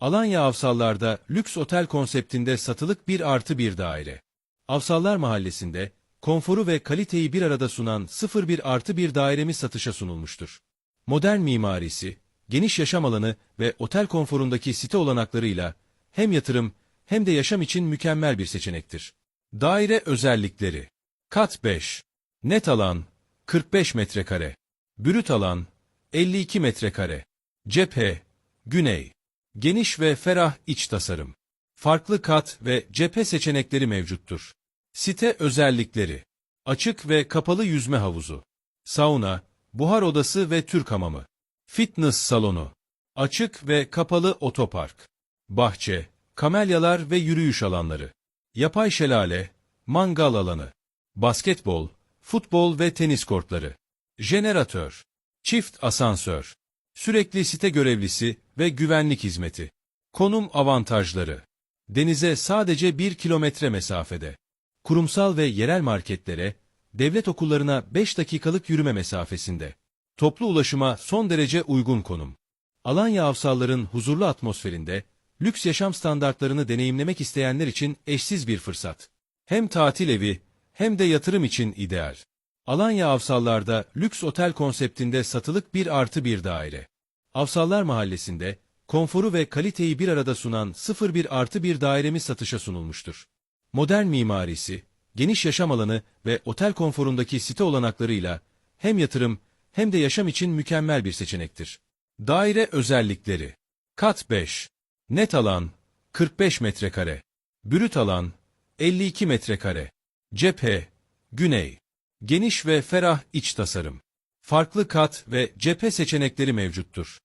Alanya Avsallar'da lüks otel konseptinde satılık bir artı bir daire. Avsallar Mahallesi'nde konforu ve kaliteyi bir arada sunan 01 artı bir dairemiz satışa sunulmuştur. Modern mimarisi, geniş yaşam alanı ve otel konforundaki site olanaklarıyla hem yatırım hem de yaşam için mükemmel bir seçenektir. Daire özellikleri Kat 5 Net alan 45 metrekare Brüt alan 52 metrekare Cephe Güney Geniş ve ferah iç tasarım. Farklı kat ve cephe seçenekleri mevcuttur. Site özellikleri. Açık ve kapalı yüzme havuzu. Sauna, buhar odası ve Türk hamamı. Fitness salonu. Açık ve kapalı otopark. Bahçe, kamelyalar ve yürüyüş alanları. Yapay şelale, mangal alanı. Basketbol, futbol ve tenis kortları. Jeneratör. Çift asansör. Sürekli site görevlisi ve güvenlik hizmeti. Konum avantajları. Denize sadece 1 kilometre mesafede. Kurumsal ve yerel marketlere, devlet okullarına 5 dakikalık yürüme mesafesinde. Toplu ulaşıma son derece uygun konum. Alanya Avsalların huzurlu atmosferinde, lüks yaşam standartlarını deneyimlemek isteyenler için eşsiz bir fırsat. Hem tatil evi, hem de yatırım için ideal. Alanya Avsallar'da lüks otel konseptinde satılık bir artı bir daire. Avsallar Mahallesi'nde konforu ve kaliteyi bir arada sunan 01 artı bir dairemiz satışa sunulmuştur. Modern mimarisi, geniş yaşam alanı ve otel konforundaki site olanaklarıyla hem yatırım hem de yaşam için mükemmel bir seçenektir. Daire özellikleri Kat 5 Net alan 45 metrekare Brüt alan 52 metrekare Cephe Güney Geniş ve ferah iç tasarım. Farklı kat ve cephe seçenekleri mevcuttur.